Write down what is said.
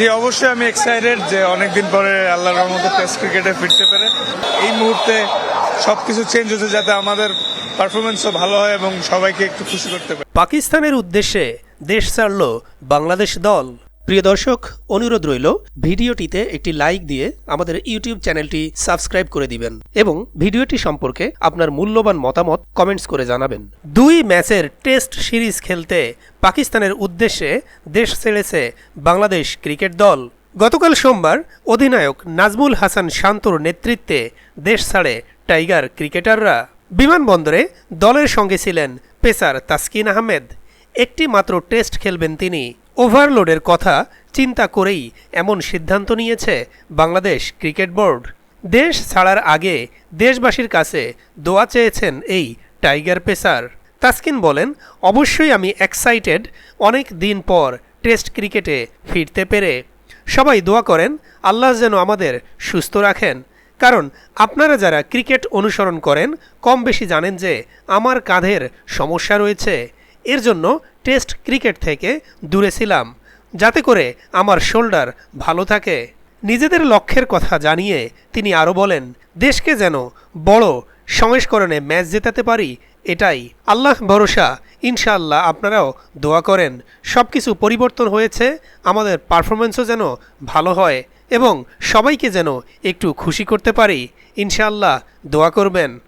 জি, অবশ্যই আমি এক্সাইটেড যে অনেকদিন পরে আল্লাহর রহমতে টেস্ট ক্রিকেটে ফিরতে পেরে। এই মুহূর্তে সবকিছু চেঞ্জ হচ্ছে যাতে আমাদের পারফরমেন্সও ভালো হয় এবং সবাইকে একটু খুশি করতে পারে। পাকিস্তানের উদ্দেশ্যে দেশ ছাড়ল বাংলাদেশ দল। প্রিয় দর্শক, অনুরোধ রইল, ভিডিওটিতে একটি লাইক দিয়ে আমাদের ইউটিউব চ্যানেলটি সাবস্ক্রাইব করে দিবেন এবং ভিডিওটি সম্পর্কে আপনার মূল্যবান মতামত কমেন্টস করে জানাবেন। দুই ম্যাচের টেস্ট সিরিজ খেলতে পাকিস্তানের উদ্দেশ্যে দেশ ছেড়েছে বাংলাদেশ ক্রিকেট দল। গতকাল সোমবার অধিনায়ক নাজমুল হাসান শান্তর নেতৃত্বে দেশ ছাড়ে টাইগার ক্রিকেটাররা। বিমানবন্দরে দলের সঙ্গে ছিলেন পেসার তাসকিন আহমেদ। একটি মাত্র টেস্ট খেলবেন তিনি। ওভারলোডের কথা চিন্তা করেই এমন সিদ্ধান্ত নিয়েছে বাংলাদেশ ক্রিকেট বোর্ড। দেশ ছাড়ার আগে দেশবাসীর কাছে দোয়া চেয়েছেন এই টাইগার পেসার। তাসকিন বলেন, অবশ্যই আমি এক্সাইটেড অনেক দিন পর টেস্ট ক্রিকেটে ফিরতে পেরে। সবাই দোয়া করেন, আল্লাহ যেন আমাদের সুস্থ রাখেন। কারণ আপনারা যারা ক্রিকেট অনুসরণ করেন কম বেশি জানেন যে আমার কাঁধের সমস্যা রয়েছে। এর জন্য টেস্ট ক্রিকেট থেকে দূরে ছিলাম, যাতে করে আমার শোল্ডার ভালো থাকে। নিজেদের লক্ষ্যের কথা জানিয়ে তিনি আরও বলেন, দেশকে যেন বড় সংস্করণে ম্যাচ জেতাতে পারি, এটাই আল্লাহ ভরসা। ইনশাআল্লাহ আপনারাও দোয়া করেন। সব কিছু পরিবর্তন হয়েছে, আমাদের পারফরমেন্সও যেন ভালো হয় এবং সবাইকে যেন একটু খুশি করতে পারি। ইনশাআল্লাহ দোয়া করবেন।